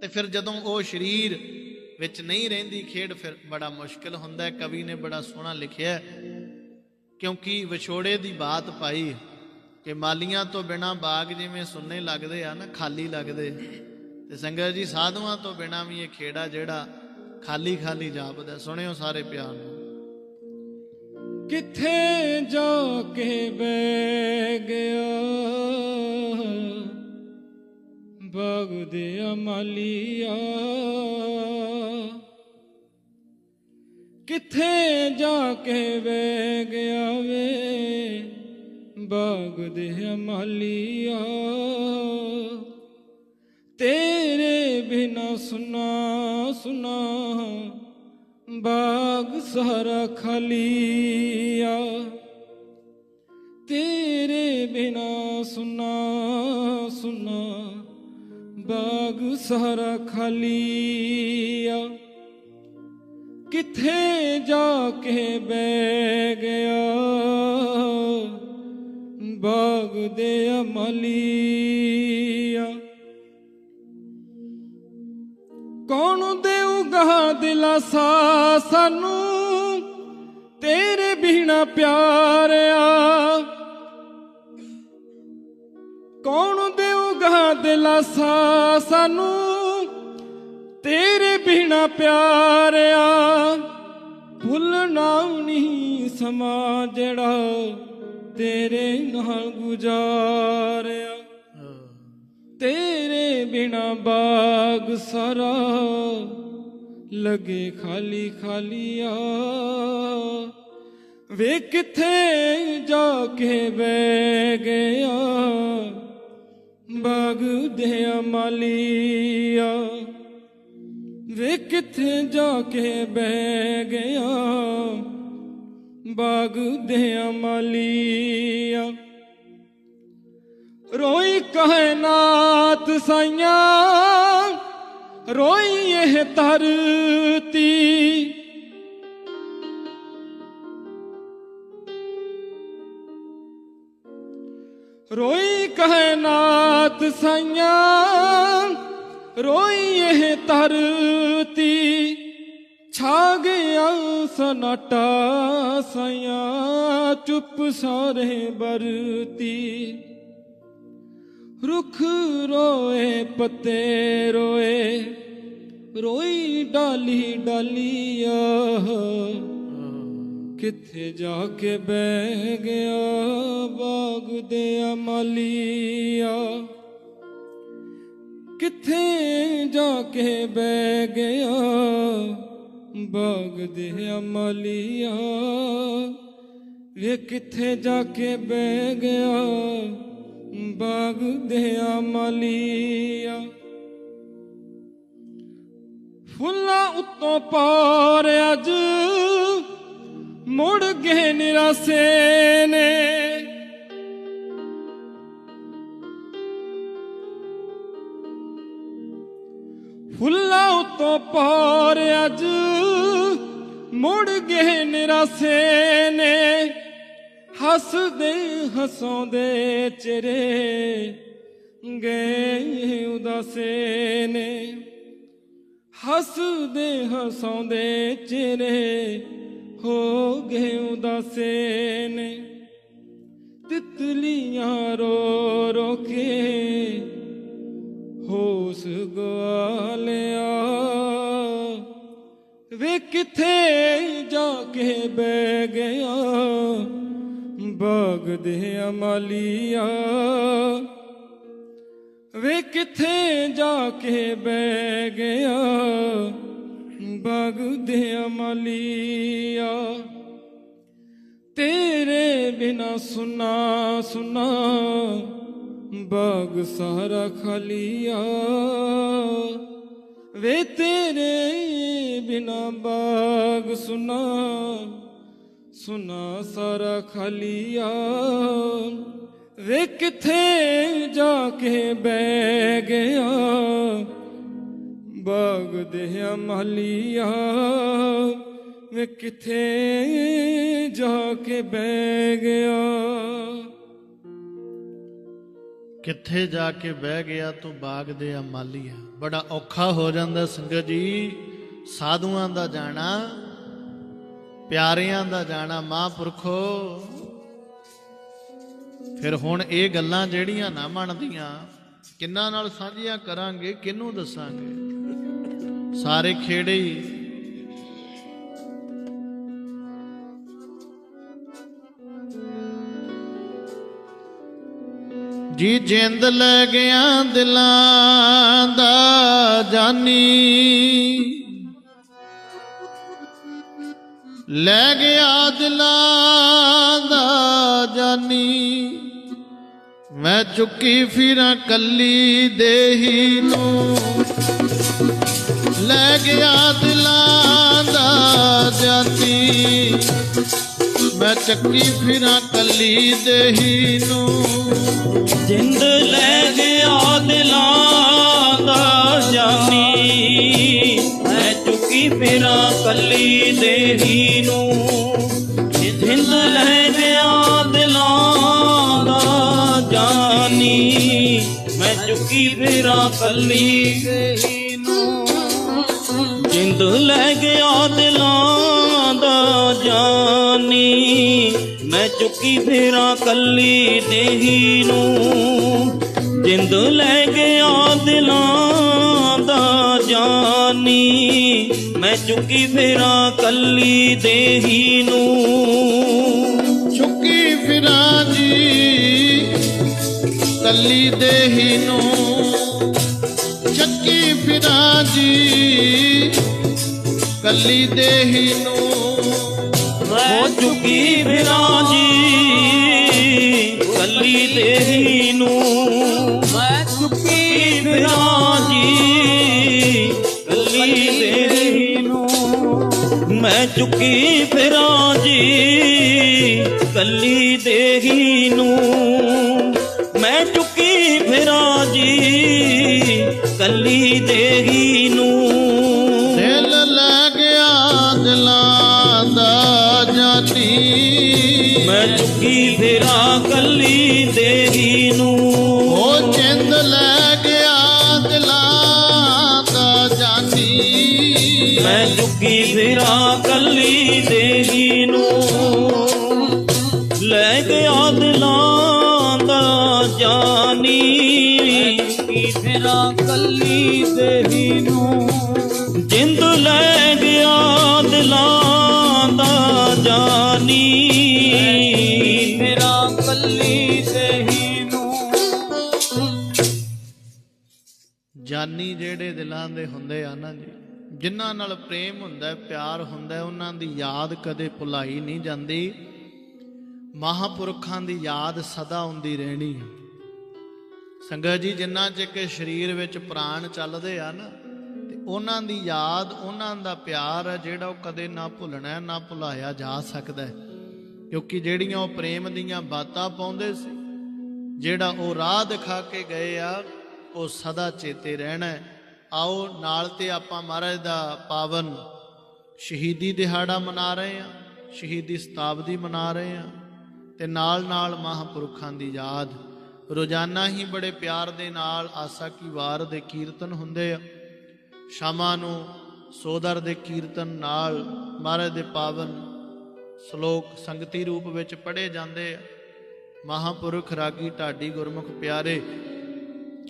ਤੇ ਫਿਰ ਜਦੋਂ ਉਹ ਸਰੀਰ ਵਿੱਚ ਨਹੀਂ ਰਹਿੰਦੀ, ਖੇਡ ਫਿਰ ਬੜਾ ਮੁਸ਼ਕਲ ਹੁੰਦਾ ਹੈ। ਕਵੀ ਨੇ ਬੜਾ ਸੋਹਣਾ ਲਿਖਿਆ ਕਿਉਂਕਿ ਵਿਛੋੜੇ ਦੀ ਬਾਤ ਪਾਈ ਕਿ ਮਾਲੀਆਂ ਤੋਂ ਬਿਨਾ ਬਾਗ ਜਿਵੇਂ ਸੁੰਨੇ ਲੱਗਦੇ ਆ ਨਾ, ਖਾਲੀ ਲੱਗਦੇ। ਤੇ ਸੰਗਤ ਜੀ, ਸਾਧੂਆਂ ਤੋਂ ਬਿਨਾ ਵੀ ਇਹ ਖੇੜਾ ਜਿਹੜਾ ਖਾਲੀ ਖਾਲੀ ਜਾਪਦਾ, ਸੁਣਿਓ ਸਾਰੇ ਪਿਆਰ ਨੂੰ। ਕਿੱਥੇ ਜਾ ਕੇ ਬਹਿ ਗਿਆ? ਬਾਗ ਦੇ ਅਮਲੀਆ। ਕਿੱਥੇ ਜਾ ਕੇ ਬਹਿ ਗਿਆ ਵੇ ਬਾਗ ਦੇ ਅਮਲੀਆ। ਤੇਰੇ ਬਿਨਾ ਸੁਨਾ ਸੁਨਾ ਬਾਗ ਸਾਰਾ ਖਾਲੀਆ। ਤੇਰੇ ਬਿਨਾ ਸੁਨਾ ਸੁਨਾ ਬਾਗ ਸਾਰਾ ਖਾਲੀਆ ਕਿੱਥੇ ਜਾ ਕੇ ਬਹਿ ਗਿਆ? ਬਾਗ ਦੇ ਅਮਲੀਆ ਕੌਣ ਦੇਊਗਾ ਦਿਲਾਸਾ ਸਾਨੂੰ? ਤੇਰੇ ਬਿਨਾ ਪਿਆਰਿਆ ਕੌਣ ਦੇਊ ਦੇਊਗਾ ਦਿਲਾਸਾ ਸਾਨੂੰ, ਤੇਰੇ ਬਿਨਾ ਪਿਆਰਿਆ ਭੁੱਲਣਾ ਨਹੀਂ ਸਮਾਂ ਜਿਹੜਾ ਤੇਰੇ ਨਾਲ ਗੁਜ਼ਾਰਿਆ। ਤੇਰੇ ਬਿਨਾ ਬਾਗ ਸਾਰਾ ਲਗੇ ਖਾਲੀ ਖਾਲੀਆ। ਵੇ ਕਿੱਥੇ ਜਾ ਕੇ ਬਹਿ ਗਿਆ? ਬਾਗ ਦੇ ਮਾਲੀਆ। ਵੇ ਕਿੱਥੇ ਜਾ ਕੇ ਬਹਿ ਗਿਆ। ਬਾਗ ਦੇ ਮਾਲੀਆ। ਰੋਈ ਕਾਇਨਾਤ ਸਾਈਆਂ, ਰੋਈ ਇਹ ਧਰਤੀ। ਰੋਈ ਕਾਇਨਾਤ ਸਾਈਆਂ, ਰੋਈ ਇਹ ਧਰਤੀ ਛਾ ਗਿਆ ਸਨਾਟਾ ਸਾਈਆਂ, ਚੁੱਪ ਸਾਰੇ ਬਰਤੀ ਰੁੱਖ ਰੋਏ, ਪੱਤੇ ਰੋਏ, ਰੋਈ ਡਾਲੀ ਡਾਲੀਆ ਕਿੱਥੇ ਜਾ ਕੇ ਬਹਿ ਗਿਆ? ਬਾਗ ਦੇ ਅਮਲੀਆ। ਕਿੱਥੇ ਜਾ ਕੇ ਬਹਿ ਗਿਆ? ਬਾਗ ਦੇ ਅਮਲੀਆ। ਵੇ ਕਿੱਥੇ ਜਾ ਕੇ ਬਹਿ ਗਿਆ? ਬਾਗ ਦੇ ਅਮਲੀਆ। ਫੁੱਲਾਂ ਉੱਤੋਂ ਪਾਰ ਅੱਜ ਮੁੜ ਗਏ ਨਿਰਾਸੇ ਨੇ। ਫੁੱਲਾਂ ਉੱਤੋਂ ਪਾਰ ਅੱਜ ਮੁੜ ਗਏ ਨਿਰਾਸੇ ਨੇ। ਹੱਸਦੇ ਹਸਾਉਂਦੇ ਚਿਹਰੇ ਗਏ ਉਦਾਸੇ ਨੇ। ਹੱਸਦੇ ਹਸਾਉਂਦੇ ਚਿਹਰੇ ਹੋ ਗਏ ਉਦਾਸੇ ਨੇ, ਤਿਤਲੀਆਂ ਰੋ ਰੋ ਕੇ ਹੋਸ ਗਵਾ ਲਿਆ ਵੇ ਕਿੱਥੇ ਜਾ ਕੇ ਬਹਿ ਗਿਆ, ਬਾਗ ਦੇ ਅਮਲੀਆ। ਵੇ ਕਿੱਥੇ ਜਾ ਕੇ ਬਹਿ ਗਿਆ ਬਾਗ ਦੇ ਅਮਲੀਆ ਤੇਰੇ ਬਿਨਾ ਸੁਨਾ ਸੁਨਾ ਬਾਗ ਸਾਰਾ ਖਾਲੀਆ। ਵੇ ਤੇਰੇ ਬਿਨਾ ਬਾਗ ਸੁਨਾ ਸੁਨਾ ਸਾਰਾ ਖਾਲੀਆ। ਵੇ ਕਿੱਥੇ ਜਾ ਕੇ ਬਹਿ ਗਿਆ? ਬਾਗ ਦੇ ਮਾਲੀਆ ਵੇ ਕਿੱਥੇ ਜਾ ਕੇ ਬਹਿ ਗਿਆ? ਕਿੱਥੇ ਜਾ ਕੇ ਬਹਿ ਗਿਆ ਤੂੰ ਬਾਗ ਦੇ ਆ ਮਾਲੀਆ ਬੜਾ ਔਖਾ ਹੋ ਜਾਂਦਾ ਸੰਗਤ ਜੀ। ਸਾਧੂਆਂ ਦਾ ਜਾਣਾ, ਪਿਆਰਿਆਂ ਦਾ ਜਾਣਾ ਮਹਾਂਪੁਰਖੋ। ਫਿਰ ਹੁਣ ਇਹ ਗੱਲਾਂ ਜਿਹੜੀਆਂ ਨਾ ਮੰਨਦੀਆਂ, ਕਿੰਨਾਂ ਨਾਲ ਸਾਂਝੀਆਂ ਕਰਾਂਗੇ, ਕਿਹਨੂੰ ਦੱਸਾਂਗੇ? ਸਾਰੇ ਖੇੜੇ ਹੀ। ਜੀ ਜਿੰਦ ਲੈ ਗਿਆ ਦਿਲਾਂ ਦਾ ਜਾਨੀ। ਲੈ ਗਿਆ ਦਿਲਾਂ ਦਾ ਜਾਨੀ। ਮੈਂ ਚੁੱਕੀ ਫਿਰਾਂ ਕੱਲੀ ਦੇਹੀ ਨੂੰ। ਲੈ ਗਿਆ ਦਿਲਾਂ ਦਾ ਜਾਨੀ। ਮੈਂ ਚੱਕੀ ਫਿਰਾਂ ਕੱਲੀ ਦੇਹੀ ਨੂੰ। ਜਿੰਦ ਲੈ ਗਿਆ ਦਿਲਾਂ ਦਾ ਜਾਨੀ। ਮੈਂ ਚੁੱਕੀ ਫਿਰਾਂ ਕੱਲੀ ਦੇਹੀ ਨੂੰ। ਜਿੰਦ ਲੈ ਗਿਆ ਦਿਲਾਂ ਦਾ ਜਾਨੀ। ਮੈਂ ਚੁੱਕੀ ਫਿਰਾਂ ਕੱਲੀ ਦੇਹੀ ਜਿੰਦ ਲੈ ਗਿਆ ਦਿਲਾਂ ਦਾ ਜਾਨੀ। ਮੈਂ ਚੁੱਕੀ ਫੇਰਾ ਕੱਲੀ ਦੇਹੀ ਨੂੰ। ਜਿੰਦ ਲੈ ਗਿਆ ਦਿਲਾਂ ਦਾ ਜਾਨੀ। ਮੈਂ ਚੁੱਕੀ ਫੇਰਾ ਕੱਲੀ ਦੇਹੀ ਨੂੰ। ਚੁੱਕੀ ਫਿਰਾਂ ਜੀ ਕੱਲੀ ਦੇਹੀ ਨੂੰ। ਚੱਕੀ ਫਿਰਾ ਜੀ ਕੱਲੀ ਦੇਹੀ ਨੂੰ। ਹੋ ਚੁੱਕੀ ਫੇਰਾਂ ਜੀ ਕੱਲੀ ਦੇਹੀ ਨੂੰ। ਮੈਂ ਚੁੱਕੀ ਫੇਰਾਂ ਜੀ ਕੱਲੀ ਦੇਹੀ ਨੂੰ। ਮੈਂ ਚੁੱਕੀ ਫੇਰਾਂ ਜੀ ਕੱਲੀ ਦੇਹੀ ਨੂੰ। ਮੈਂ ਚੁੱਕੀ ਫੇਰਾਂ ਜੀ ਕੱਲੀ ਦੇਹੀ ਕੱਲੀ ਦੇਹੀ ਨੂੰ ਲੈ ਗਿਆ ਦਿਲਾਂ ਦਾ ਜਾਨੀ। ਫੇਰਾਂ ਕੱਲੀ ਦੇਹੀ ਨੂੰ? ਜਿੰਦ ਲੈ ਗਿਆ ਦਿਲਾਂ ਦਾ ਜਾਨੀ। ਫੇਰਾਂ ਕੱਲੀ ਦੇਹੀ ਨੂੰ? ਜਾਨੀ ਜਿਹੜੇ ਦਿਲਾਂ ਦੇ ਹੁੰਦੇ ਆ ਨਾ ਜੀ। ਜਿਨ੍ਹਾਂ ਨਾਲ ਪ੍ਰੇਮ ਹੁੰਦਾ ਪਿਆਰ ਹੁੰਦਾ ਉਹਨਾਂ ਦੀ ਯਾਦ ਕਦੇ ਭੁਲਾਈ ਨਹੀਂ ਜਾਂਦੀ। ਮਹਾਪੁਰਖਾਂ ਦੀ ਯਾਦ ਸਦਾ ਹੁੰਦੀ ਰਹਿਣੀ ਹੈ। ਸੰਗਤ ਜੀ, ਜਿੰਨਾ ਚਿਰ ਸਰੀਰ ਵਿੱਚ ਪ੍ਰਾਣ ਚੱਲਦੇ ਆ ਨਾ, ਤੇ ਉਹਨਾਂ ਦੀ ਯਾਦ, ਉਹਨਾਂ ਦਾ ਪਿਆਰ ਹੈ ਜਿਹੜਾ ਉਹ ਕਦੇ ਨਾ ਭੁੱਲਣਾ, ਨਾ ਭੁਲਾਇਆ ਜਾ ਸਕਦਾ ਹੈ। ਕਿਉਂਕਿ ਜਿਹੜੀਆਂ ਉਹ ਪ੍ਰੇਮ ਦੀਆਂ ਬਾਤਾਂ ਪਾਉਂਦੇ ਸੀ, ਜਿਹੜਾ ਉਹ ਰਾਹ ਦਿਖਾ ਕੇ ਗਏ ਆ, ਉਹ ਸਦਾ ਚੇਤੇ ਰਹਿਣਾ ਹੈ। ਆਓ, ਨਾਲ ਤੇ ਆਪਾਂ ਮਹਾਰਾਜ ਦਾ ਪਾਵਨ ਸ਼ਹੀਦੀ ਦਿਹਾੜਾ ਮਨਾ ਰਹੇ ਆ ਸ਼ਹੀਦੀ ਸ਼ਤਾਬਦੀ ਮਨਾ ਰਹੇ ਆ ਤੇ ਨਾਲ ਨਾਲ ਮਹਾਪੁਰਖਾਂ ਦੀ ਯਾਦ। ਰੋਜ਼ਾਨਾ ਹੀ ਬੜੇ ਪਿਆਰ ਦੇ ਨਾਲ ਆਸਾ ਕੀ ਵਾਰ ਦੇ ਕੀਰਤਨ ਹੁੰਦੇ ਆ। ਸ਼ਾਮਾਂ ਨੂੰ ਸੋਦਰ ਦੇ ਕੀਰਤਨ ਨਾਲ ਮਹਾਰਾਜ ਦੇ ਪਾਵਨ ਸ਼ਲੋਕ ਸੰਗਤੀ ਰੂਪ ਵਿੱਚ ਪੜ੍ਹੇ ਜਾਂਦੇ ਆ। ਮਹਾਪੁਰਖ ਰਾਗੀ ਢਾਡੀ ਗੁਰਮੁਖ ਪਿਆਰੇ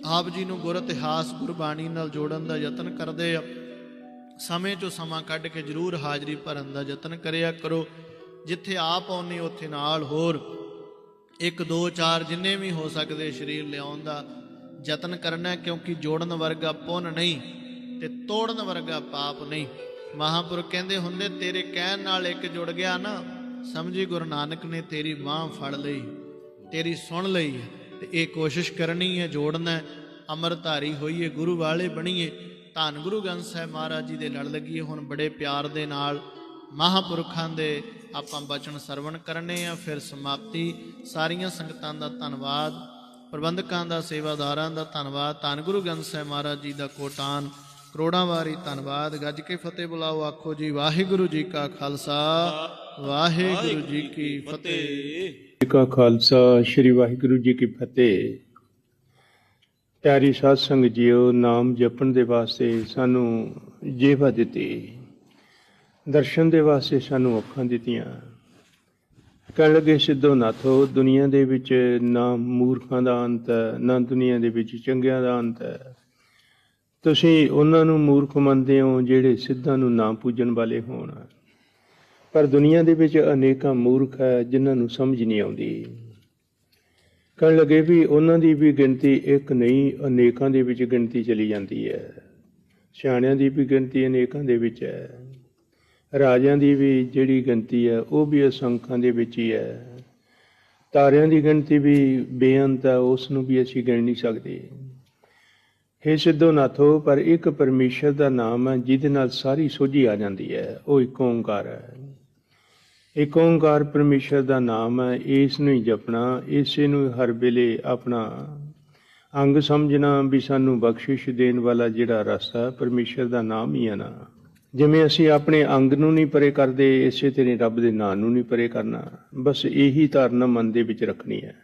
ਆਪ ਜੀ ਨੂੰ ਗੁਰ ਇਤਿਹਾਸ, ਗੁਰਬਾਣੀ ਨਾਲ ਜੋੜਨ ਦਾ ਯਤਨ ਕਰਦੇ ਆ। ਸਮੇਂ ਚੋਂ ਸਮਾਂ ਕੱਢ ਕੇ ਜਰੂਰ ਹਾਜ਼ਰੀ ਭਰਨ ਦਾ ਯਤਨ ਕਰਿਆ ਕਰੋ। ਜਿੱਥੇ ਆਪ ਆਉਨੇ ਉੱਥੇ ਨਾਲ ਹੋਰ। ਇੱਕ, ਦੋ, ਚਾਰ ਜਿੰਨੇ ਵੀ ਹੋ ਸਕਦੇ ਸਰੀਰ ਲਿਆਉਣ ਦਾ ਯਤਨ ਕਰਨਾ ਕਿਉਂਕਿ ਜੋੜਨ ਵਰਗਾ ਪੁੰਨ ਨਹੀਂ ਤੇ ਤੋੜਨ ਵਰਗਾ ਪਾਪ ਨਹੀਂ। ਮਹਾਪੁਰਖ ਕਹਿੰਦੇ ਹੁੰਦੇ, ਤੇਰੇ ਕਹਿਣ ਨਾਲ ਇੱਕ ਜੁੜ ਗਿਆ ਨਾ, ਸਮਝੀ ਗੁਰੂ ਨਾਨਕ ਨੇ ਤੇਰੀ ਬਾਹ ਫੜ ਲਈ, ਤੇਰੀ ਸੁਣ ਲਈ। ਤੇ ਇਹ ਕੋਸ਼ਿਸ਼ ਕਰਨੀ ਹੈ, ਜੋੜਨਾ ਹੈ। ਅਮਰਧਾਰੀ ਹੋਈਏ, ਗੁਰੂ ਵਾਲੇ ਬਣੀਏ। ਧੰਨ ਗੁਰੂ ਗ੍ਰੰਥ ਸਾਹਿਬ ਮਹਾਰਾਜ ਜੀ ਦੇ ਲੜ ਲੱਗੀਏ ਹੁਣ ਬੜੇ ਪਿਆਰ ਦੇ ਨਾਲ ਮਹਾਪੁਰਖਾਂ ਦੇ ਆਪਾਂ ਬਚਨ ਸਰਵਣ ਕਰਨੇ ਆ। ਫਿਰ ਸਮਾਪਤੀ। ਸਾਰੀਆਂ ਸੰਗਤਾਂ ਦਾ ਧੰਨਵਾਦ। ਪ੍ਰਬੰਧਕਾਂ ਦਾ, ਸੇਵਾਦਾਰਾਂ ਦਾ ਧੰਨਵਾਦ। ਧੰਨ ਗੁਰੂ ਗ੍ਰੰਥ ਸਾਹਿਬ ਮਹਾਰਾਜ ਜੀ ਦਾ ਕੋਟਾਨ। ਕਰੋੜਾਂ ਵਾਰੀ ਧੰਨਵਾਦ। ਗੱਜ ਕੇ ਫਤਿਹ ਬੁਲਾਓ। ਆਖੋ ਜੀ, ਵਾਹਿਗੁਰੂ ਜੀ ਕਾ ਖਾਲਸਾ। ਵਾਹਿਗੁਰੂ ਜੀ ਕੀ ਫਤਿਹ। ਜੀ ਕਾ ਖਾਲਸਾ, ਸ੍ਰੀ ਵਾਹਿਗੁਰੂ ਜੀ ਕੀ ਫਤਿਹ। ਪਿਆਰੀ ਸਾਧ ਸੰਗਤ ਜੀਓ, ਨਾਮ ਜਪਣ ਦੇ ਵਾਸਤੇ ਸਾਨੂੰ ਜੇਵਾ ਦਿੱਤੀ। ਦਰਸ਼ਨ ਦੇ ਵਾਸਤੇ ਸਾਨੂੰ ਅੱਖਾਂ ਦਿੱਤੀਆਂ। ਕਹਿਣ ਲੱਗੇ, ਸਿੱਧੋ ਨਾਥੋ, ਦੁਨੀਆ ਦੇ ਵਿੱਚ ਨਾ ਮੂਰਖਾਂ ਦਾ ਅੰਤ ਹੈ ਨਾ ਦੁਨੀਆ ਦੇ ਵਿੱਚ ਚੰਗਿਆਂ ਦਾ ਅੰਤ। ਹੈ ਤੁਸੀਂ ਉਹਨਾਂ ਨੂੰ ਮੂਰਖ ਮੰਨਦੇ ਹੋ ਜਿਹੜੇ ਸਿੱਧਾਂ ਨੂੰ ਨਾ ਪੂਜਣ ਵਾਲੇ ਹੋਣ। ਪਰ ਦੁਨੀਆ ਦੇ ਵਿੱਚ ਅਨੇਕਾਂ ਮੂਰਖ ਹੈ, ਜਿਨ੍ਹਾਂ ਨੂੰ ਸਮਝ ਨਹੀਂ ਆਉਂਦੀ। ਕਹਿਣ ਲੱਗੇ ਵੀ ਉਹਨਾਂ ਦੀ ਵੀ ਗਿਣਤੀ ਇੱਕ ਨਹੀਂ, ਅਨੇਕਾਂ ਦੇ ਵਿੱਚ ਗਿਣਤੀ ਚਲੀ ਜਾਂਦੀ ਹੈ। ਸਿਆਣਿਆਂ ਦੀ ਵੀ ਗਿਣਤੀ ਅਨੇਕਾਂ ਦੇ ਵਿੱਚ ਹੈ। ਰਾਜਿਆਂ ਦੀ ਵੀ ਜਿਹੜੀ ਗਿਣਤੀ ਹੈ, ਉਹ ਵੀ ਅਸੰਖਾਂ ਦੇ ਵਿੱਚ ਹੀ ਹੈ। ਤਾਰਿਆਂ ਦੀ ਗਿਣਤੀ ਵੀ ਬੇਅੰਤ ਹੈ, ਉਸ ਨੂੰ ਵੀ ਅਸੀਂ ਗਿਣ ਨਹੀਂ ਸਕਦੇ। ਹੇ ਸਿੱਧੋ ਨਾਥੋ ਪਰ ਇੱਕ ਪਰਮੇਸ਼ਰ ਦਾ ਨਾਮ ਹੈ, ਜਿਹਦੇ ਨਾਲ ਸਾਰੀ ਸੋਝੀ ਆ ਜਾਂਦੀ ਹੈ, ਉਹ ਇੱਕ ਓੰਕਾਰ ਹੈ। ਇੱਕ ਓੰਕਾਰ ਪਰਮੇਸ਼ਰ ਦਾ ਨਾਮ ਹੈ, ਇਸ ਨੂੰ ਹੀ ਜਪਣਾ, ਇਸੇ ਨੂੰ ਹਰ ਵੇਲੇ ਆਪਣਾ ਅੰਗ ਸਮਝਣਾ ਵੀ ਸਾਨੂੰ ਬਖਸ਼ਿਸ਼ ਦੇਣ ਵਾਲਾ ਜਿਹੜਾ ਰਸਤਾ ਪਰਮੇਸ਼ਰ ਦਾ ਨਾਮ ਹੀ ਹੈ ਨਾ। ਜਿਵੇਂ ਅਸੀਂ ਆਪਣੇ ਅੰਗ ਨੂੰ ਨਹੀਂ ਪਰੇ ਕਰਦੇ, ਇਸੇ ਤਰ੍ਹਾਂ ਰੱਬ ਦੇ ਨਾਮ ਨੂੰ ਨਹੀਂ ਪਰੇ ਕਰਨਾ। ਬਸ ਇਹੀ ਧਾਰਨਾ ਮਨ ਦੇ ਵਿੱਚ ਰੱਖਣੀ ਹੈ।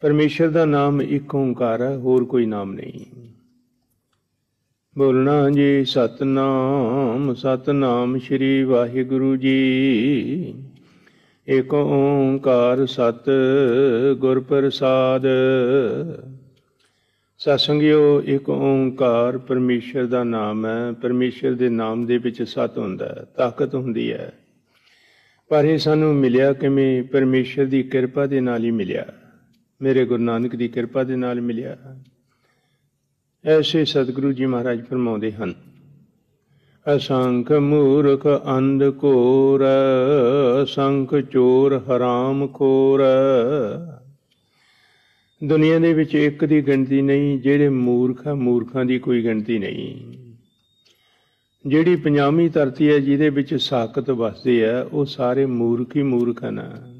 ਪਰਮੇਸ਼ਰ ਦਾ ਨਾਮ ਇੱਕ ਓੰਕਾਰ ਹੈ, ਹੋਰ ਕੋਈ ਨਾਮ ਨਹੀਂ। ਬੋਲਣਾ ਜੀ ਸਤਨਾਮ ਸਤਨਾਮ ਸ੍ਰੀ ਵਾਹਿਗੁਰੂ ਜੀ। ਏਕ ਓੰਕਾਰ ਸਤ ਗੁਰ ਪ੍ਰਸਾਦ। ਸਤਸੰਗਿਓ ਇੱਕ ਓੰਕਾਰ ਪਰਮੇਸ਼ਰ ਦਾ ਨਾਮ ਹੈ। ਪਰਮੇਸ਼ਰ ਦੇ ਨਾਮ ਦੇ ਵਿੱਚ ਸਤ ਹੁੰਦਾ ਹੈ, ਤਾਕਤ ਹੁੰਦੀ ਹੈ। ਪਰ ਇਹ ਸਾਨੂੰ ਮਿਲਿਆ ਕਿਵੇਂ? ਪਰਮੇਸ਼ਰ ਦੀ ਕਿਰਪਾ ਦੇ ਨਾਲ ਹੀ ਮਿਲਿਆ। ਮੇਰੇ ਗੁਰੂ ਨਾਨਕ ਦੀ ਕਿਰਪਾ ਦੇ ਨਾਲ ਮਿਲਿਆ। ਐਸੇ ਸਤਿਗੁਰੂ ਜੀ ਮਹਾਰਾਜ ਫਰਮਾਉਂਦੇ ਹਨ, ਅਸੰਖ ਮੂਰਖ ਅੰਧ ਕੋਰ ਅਸੰਖ ਚੋਰ ਹਰਾਮ ਖੋਰ। ਦੁਨੀਆ ਦੇ ਵਿੱਚ ਇੱਕ ਦੀ ਗਿਣਤੀ ਨਹੀਂ, ਜਿਹੜੇ ਮੂਰਖ ਆ, ਮੂਰਖਾਂ ਦੀ ਕੋਈ ਗਿਣਤੀ ਨਹੀਂ। ਜਿਹੜੀ ਪੰਜਾਬੀ ਧਰਤੀ ਹੈ, ਜਿਹਦੇ ਵਿੱਚ ਸਾਖਤ ਵਸਦੇ ਆ, ਉਹ ਸਾਰੇ ਮੂਰਖ ਹੀ ਮੂਰਖ ਹਨ।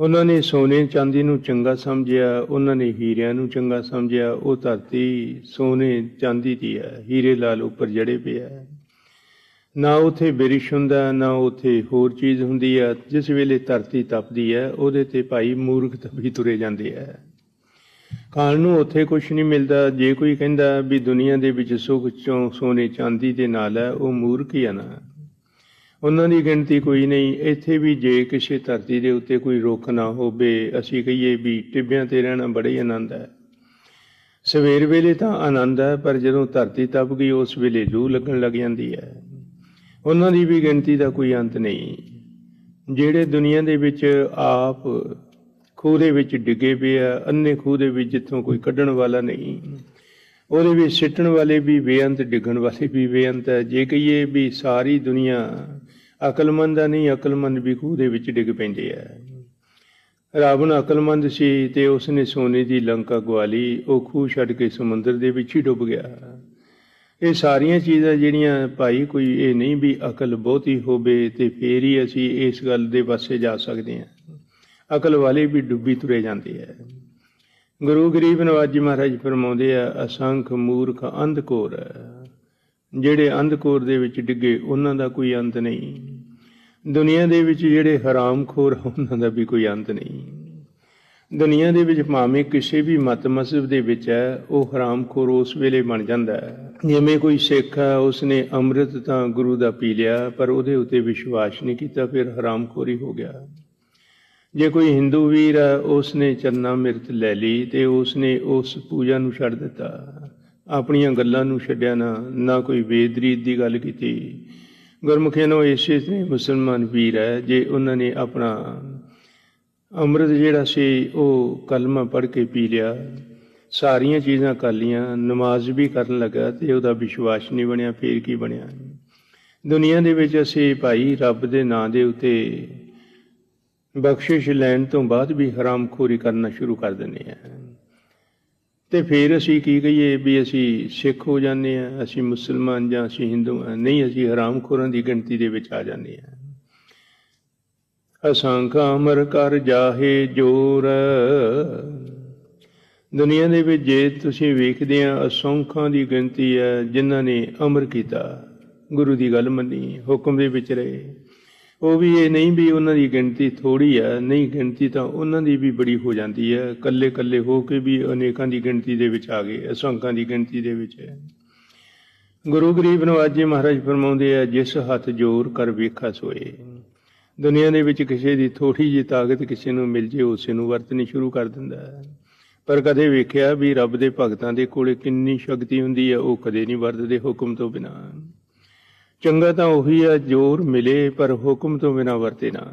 ਉਹਨਾਂ ਨੇ ਸੋਨੇ ਚਾਂਦੀ ਨੂੰ ਚੰਗਾ ਸਮਝਿਆ, ਉਹਨਾਂ ਨੇ ਹੀਰਿਆਂ ਨੂੰ ਚੰਗਾ ਸਮਝਿਆ, ਉਹ ਧਰਤੀ ਸੋਨੇ ਚਾਂਦੀ ਦੀ ਹੈ, ਹੀਰੇ ਲਾਲ ਉੱਪਰ ਜੜੇ ਪਿਆ ਹੈ। ਨਾ ਉਥੇ ਬਿਰਿਸ਼ ਹੁੰਦਾ, ਨਾ ਉਥੇ ਹੋਰ ਚੀਜ਼ ਹੁੰਦੀ ਹੈ, ਜਿਸ ਵੇਲੇ ਧਰਤੀ ਤਪਦੀ ਹੈ, ਉਹਦੇ ਤੇ ਭਾਈ ਮੂਰਖ ਤਪੀ ਤੁਰੇ ਜਾਂਦੇ ਆ ਖਾਣ ਨੂੰ ਉਥੇ ਕੁਝ ਨਹੀਂ ਮਿਲਦਾ, ਜੇ ਕੋਈ ਕਹਿੰਦਾ ਵੀ ਦੁਨੀਆ ਦੇ ਵਿੱਚ ਸੁੱਖ ਚੋਂ ਸੋਨੇ ਚਾਂਦੀ ਦੇ ਨਾਲ ਹੈ, ਉਹ ਮੂਰਖ ਹੀ ਆ ਨਾ। ਉਹਨਾਂ ਦੀ ਗਿਣਤੀ ਕੋਈ ਨਹੀਂ। ਇੱਥੇ ਵੀ ਜੇ ਕਿਸੇ ਧਰਤੀ ਦੇ ਉੱਤੇ ਕੋਈ ਰੁੱਖ ਨਾ ਹੋਵੇ, ਅਸੀਂ ਕਹੀਏ ਵੀ ਟਿੱਬਿਆਂ ਤੇ ਰਹਿਣਾ ਬੜਾ ਹੀ ਆਨੰਦ ਹੈ। ਸਵੇਰ ਵੇਲੇ ਤਾਂ ਆਨੰਦ ਹੈ, ਪਰ ਜਦੋਂ ਧਰਤੀ ਤਪ ਗਈ, ਉਸ ਵੇਲੇ ਲੂ ਲੱਗਣ ਲੱਗ ਜਾਂਦੀ ਹੈ। ਉਹਨਾਂ ਦੀ ਵੀ ਗਿਣਤੀ ਦਾ ਕੋਈ ਅੰਤ ਨਹੀਂ। ਜਿਹੜੇ ਦੁਨੀਆ ਦੇ ਵਿੱਚ ਆਪ ਖੂਹ ਦੇ ਵਿੱਚ ਡਿੱਗੇ ਪਏ ਆ ਅੰਨੇ ਖੂਹ ਦੇ ਵਿੱਚ ਜਿੱਥੋਂ ਕੋਈ ਕੱਢਣ ਵਾਲਾ ਨਹੀਂ। ਉਹਦੇ ਵਿੱਚ ਸਿੱਟਣ ਵਾਲੇ ਵੀ ਬੇਅੰਤ, ਡਿੱਗਣ ਵਾਲੇ ਵੀ ਬੇਅੰਤ ਹੈ। ਜੇ ਕਹੀਏ ਵੀ ਸਾਰੀ ਦੁਨੀਆ ਅਕਲਮੰਦ ਆ ਨਹੀਂ, ਅਕਲਮੰਦ ਵੀ ਖੂਹ ਦੇ ਵਿੱਚ ਡਿੱਗ ਪੈਂਦੇ ਆ। ਰਾਵਣ ਅਕਲਮੰਦ ਸੀ ਤੇ ਉਸਨੇ ਸੋਨੇ ਦੀ ਲੰਕਾ ਗਵਾ ਲਈ ਉਹ ਖੂਹ ਛੱਡ ਕੇ ਸਮੁੰਦਰ ਦੇ ਵਿੱਚ ਹੀ ਡੁੱਬ ਗਿਆ। ਇਹ ਸਾਰੀਆਂ ਚੀਜ਼ਾਂ ਜਿਹੜੀਆਂ ਭਾਈ ਕੋਈ ਇਹ ਨਹੀਂ ਵੀ ਅਕਲ ਬਹੁਤੀ ਹੋਵੇ ਤੇ ਫੇਰ ਹੀ ਅਸੀਂ ਇਸ ਗੱਲ ਦੇ ਪਾਸੇ ਜਾ ਸਕਦੇ ਹਾਂ। ਅਕਲ ਵਾਲੇ ਵੀ ਡੁੱਬੀ ਤੁਰੇ ਜਾਂਦੇ ਆ। ਗੁਰੂ ਗਰੀਬ ਨਵਾਜ ਮਹਾਰਾਜ ਫਰਮਾਉਂਦੇ ਆ, ਅਸੰਖ ਮੂਰਖ ਅੰਧਕੋਰ ਜਿਹੜੇ ਅੰਧਕੋਰ ਦੇ ਵਿੱਚ ਡਿੱਗੇ, ਉਹਨਾਂ ਦਾ ਕੋਈ ਅੰਤ ਨਹੀਂ। ਦੁਨੀਆ ਦੇ ਵਿੱਚ ਜਿਹੜੇ ਹਰਾਮਖੋਰ ਉਹਨਾਂ ਦਾ ਵੀ ਕੋਈ ਅੰਤ ਨਹੀਂ। ਦੁਨੀਆ ਦੇ ਵਿੱਚ ਭਾਵੇਂ ਕਿਸੇ ਵੀ ਮਤ ਮਸਬ ਦੇ ਵਿੱਚ ਹੈ, ਉਹ ਹਰਾਮਖੋਰ ਉਸ ਵੇਲੇ ਬਣ ਜਾਂਦਾ ਹੈ। ਜਿਵੇਂ ਕੋਈ ਸਿੱਖ ਹੈ, ਉਸਨੇ ਅੰਮ੍ਰਿਤ ਤਾਂ ਗੁਰੂ ਦਾ ਪੀ ਲਿਆ, ਪਰ ਉਹਦੇ ਉੱਤੇ ਵਿਸ਼ਵਾਸ ਨਹੀਂ ਕੀਤਾ, ਫਿਰ ਹਰਾਮਖੋਰੀ ਹੋ ਗਿਆ। ਜੇ ਕੋਈ ਹਿੰਦੂ ਵੀਰ ਹੈ, ਉਸਨੇ ਚਰਨਾ ਮਿਰਤ ਲੈ ਲਈ ਤੇ ਉਸਨੇ ਉਸ ਪੂਜਾ ਨੂੰ ਛੱਡ ਦਿੱਤਾ। ਆਪਣੀਆਂ ਗੱਲਾਂ ਨੂੰ ਛੱਡਿਆ ਨਾ ਨਾ ਕੋਈ ਵੇਦ ਰੀਤ ਦੀ ਗੱਲ ਕੀਤੀ। ਗੁਰਮੁਖਿਆਂ ਨੂੰ ਇਸੇ ਤਰ੍ਹਾਂ ਮੁਸਲਮਾਨ ਵੀਰ ਹੈ, ਜੇ ਉਹਨਾਂ ਨੇ ਆਪਣਾ ਅੰਮ੍ਰਿਤ ਜਿਹੜਾ ਸੀ, ਉਹ ਕਲਮਾ ਪੜ੍ਹ ਕੇ ਪੀ ਲਿਆ, ਸਾਰੀਆਂ ਚੀਜ਼ਾਂ ਕਰ ਲੀਆਂ ਨਮਾਜ਼ ਵੀ ਕਰਨ ਲੱਗਾ ਤੇ ਉਹਦਾ ਵਿਸ਼ਵਾਸ ਨਹੀਂ ਬਣਿਆ, ਫੇਰ ਕੀ ਬਣਿਆ? ਦੁਨੀਆ ਦੇ ਵਿੱਚ ਅਸੀਂ ਭਾਈ ਰੱਬ ਦੇ ਨਾਂ ਦੇ ਉੱਤੇ ਬਖਸ਼ਿਸ਼ ਲੈਣ ਤੋਂ ਬਾਅਦ ਵੀ ਹਰਾਮਖੋਰੀ ਕਰਨਾ ਸ਼ੁਰੂ ਕਰ ਦਿੰਦੇ ਆ ਤੇ ਫਿਰ ਅਸੀਂ ਕੀ ਕਹੀਏ ਵੀ ਅਸੀਂ ਸਿੱਖ ਹੋ ਜਾਂਦੇ ਆ ਅਸੀਂ ਮੁਸਲਮਾਨ ਜਾਂ ਅਸੀਂ ਹਿੰਦੂ ਆ ਨਹੀਂ, ਅਸੀਂ ਹਰਾਮਖੋਰਾਂ ਦੀ ਗਿਣਤੀ ਦੇ ਵਿੱਚ ਆ ਜਾਂਦੇ ਆ ਅਸੰਖ ਅਮਰ ਕਰ ਜਾਹੇ ਜੋਰ। ਦੁਨੀਆ ਦੇ ਵਿੱਚ ਜੇ ਤੁਸੀਂ ਵੇਖਦੇ ਆ ਅਸੰਖਾਂ ਦੀ ਗਿਣਤੀ ਹੈ ਜਿਨ੍ਹਾਂ ਨੇ ਅਮਰ ਕੀਤਾ, ਗੁਰੂ ਦੀ ਗੱਲ ਮੰਨੀ, ਹੁਕਮ ਦੇ ਵਿੱਚ ਰਹੇ। ਉਹ ਵੀ ਇਹ ਨਹੀਂ ਵੀ ਉਹਨਾਂ ਦੀ ਗਿਣਤੀ ਥੋੜੀ ਹੈ ਨਹੀਂ ਗਿਣਤੀ ਤਾਂ ਉਹਨਾਂ ਦੀ ਵੀ ਬੜੀ ਹੋ ਜਾਂਦੀ ਹੈ ਕੱਲੇ ਕੱਲੇ ਹੋ ਕੇ ਵੀ ਅਨੇਕਾਂ ਦੀ ਗਿਣਤੀ ਦੇ ਵਿੱਚ ਆ ਗਏ, ਅਸੰਖਾਂ ਦੀ ਗਿਣਤੀ ਦੇ ਵਿੱਚ ਹੈ। ਗੁਰੂ ਗਰੀਬ ਨਵਾਜ ਜੀ ਮਹਾਰਾਜ ਫਰਮਾਉਂਦੇ ਆ, ਜਿਸ ਹੱਥ ਜੋਰ ਕਰ ਵੇਖਾ ਸੋਏ। ਦੁਨੀਆ ਦੇ ਵਿੱਚ ਕਿਸੇ ਦੀ ਥੋੜੀ ਜਿਹੀ ਤਾਕਤ ਕਿਸੇ ਨੂੰ ਮਿਲ ਜੇ, ਉਸੇ ਨੂੰ ਵਰਤਣੀ ਸ਼ੁਰੂ ਕਰ ਦਿੰਦਾ। ਹੈ ਪਰ ਕਦੇ ਵੇਖਿਆ ਵੀ ਰੱਬ ਦੇ ਭਗਤਾਂ ਦੇ ਕੋਲੇ ਕਿੰਨੀ ਸ਼ਕਤੀ ਹੁੰਦੀ ਹੈ ਉਹ ਕਦੇ ਨਹੀਂ ਵਰਤਦੇ ਹੁਕਮ ਤੋਂ ਬਿਨਾਂ। ਚੰਗਾ ਤਾਂ ਉਹੀ ਹੈ, ਜੋਰ ਮਿਲੇ ਪਰ ਹੁਕਮ ਤੋਂ ਬਿਨਾਂ ਵਰਤੇ ਨਾ।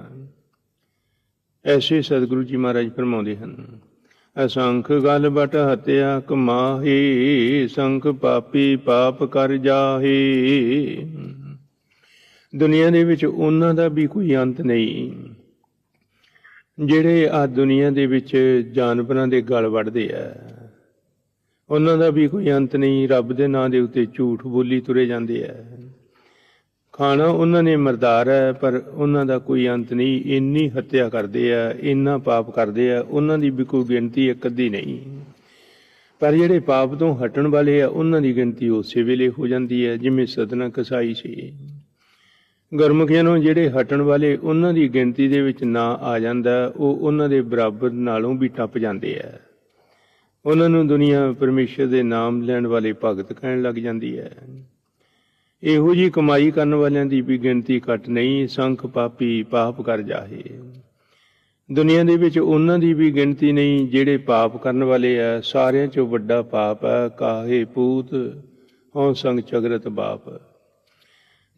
ਐਸੇ ਸਤਿਗੁਰੂ ਜੀ ਮਹਾਰਾਜ ਫਰਮਾਉਂਦੇ ਹਨ, ਅਸੰਖ ਗਲ ਹਤਿਆ ਕਮਾਹੀ, ਸੰਖ ਪਾਪੀ ਪਾਪ ਕਰ ਜਾਹੇ। ਦੁਨੀਆ ਦੇ ਵਿੱਚ ਉਹਨਾਂ ਦਾ ਵੀ ਕੋਈ ਅੰਤ ਨਹੀਂ। ਜਿਹੜੇ ਆ ਦੁਨੀਆ ਦੇ ਵਿੱਚ ਜਾਨਵਰਾਂ ਦੇ ਗਲ ਵੱਢਦੇ ਆ, ਉਹਨਾਂ ਦਾ ਵੀ ਕੋਈ ਅੰਤ ਨਹੀਂ। ਰੱਬ ਦੇ ਨਾਂ ਦੇ ਉੱਤੇ ਝੂਠ ਬੋਲੀ ਤੁਰੇ ਜਾਂਦੇ ਆ। ਖਾਣਾ ਉਹਨਾਂ ਨੇ ਮਰਦਾਰ ਹੈ, ਪਰ ਉਹਨਾਂ ਦਾ ਕੋਈ ਅੰਤ ਨਹੀਂ। ਇੰਨੀ ਹੱਤਿਆ ਕਰਦੇ ਆ, ਇੰਨਾ ਪਾਪ ਕਰਦੇ ਆ, ਉਹਨਾਂ ਦੀ ਵੀ ਕੋਈ ਗਿਣਤੀ ਇੱਕ ਅੱਧੀ ਨਹੀਂ। ਪਰ ਜਿਹੜੇ ਪਾਪ ਤੋਂ ਹਟਣ ਵਾਲੇ ਆ, ਉਹਨਾਂ ਦੀ ਗਿਣਤੀ ਉਸੇ ਵੇਲੇ ਹੋ ਜਾਂਦੀ ਹੈ, ਜਿਵੇਂ ਸਦਨਾ ਕਸਾਈ ਸੀ। ਗੁਰਮੁਖੀਆਂ ਨੂੰ ਜਿਹੜੇ ਹਟਣ ਵਾਲੇ, ਉਹਨਾਂ ਦੀ ਗਿਣਤੀ ਦੇ ਵਿੱਚ ਨਾ ਆ ਜਾਂਦਾ, ਉਹ ਉਹਨਾਂ ਦੇ ਬਰਾਬਰ ਨਾਲੋਂ ਵੀ ਟੱਪ ਜਾਂਦੇ ਆ। ਉਹਨਾਂ ਨੂੰ ਦੁਨੀਆ ਪਰਮੇਸ਼ਰ ਦੇ ਨਾਮ ਲੈਣ ਵਾਲੇ ਭਗਤ ਕਹਿਣ ਲੱਗ ਜਾਂਦੀ ਹੈ। ਇਹੋ ਜੀ ਕਮਾਈ ਕਰਨ ਵਾਲਿਆਂ ਦੀ ਵੀ ਗਿਣਤੀ ਘਟ ਨਹੀਂ, ਸੰਖ ਪਾਪੀ ਪਾਪ ਕਰ ਜਾਹੇ। ਦੁਨੀਆ ਦੇ ਵਿੱਚ ਉਹਨਾਂ ਦੀ ਵੀ ਗਿਣਤੀ ਨਹੀਂ, ਜਿਹੜੇ ਪਾਪ ਕਰਨ ਵਾਲੇ ਆ, ਸਾਰਿਆਂ ਚੋਂ ਵੱਡਾ ਪਾਪ ਹੈ ਕਾਹੇ ਪੂਤ, ਹਉ ਸੰਗ ਚਗਰਤ ਬਾਪ।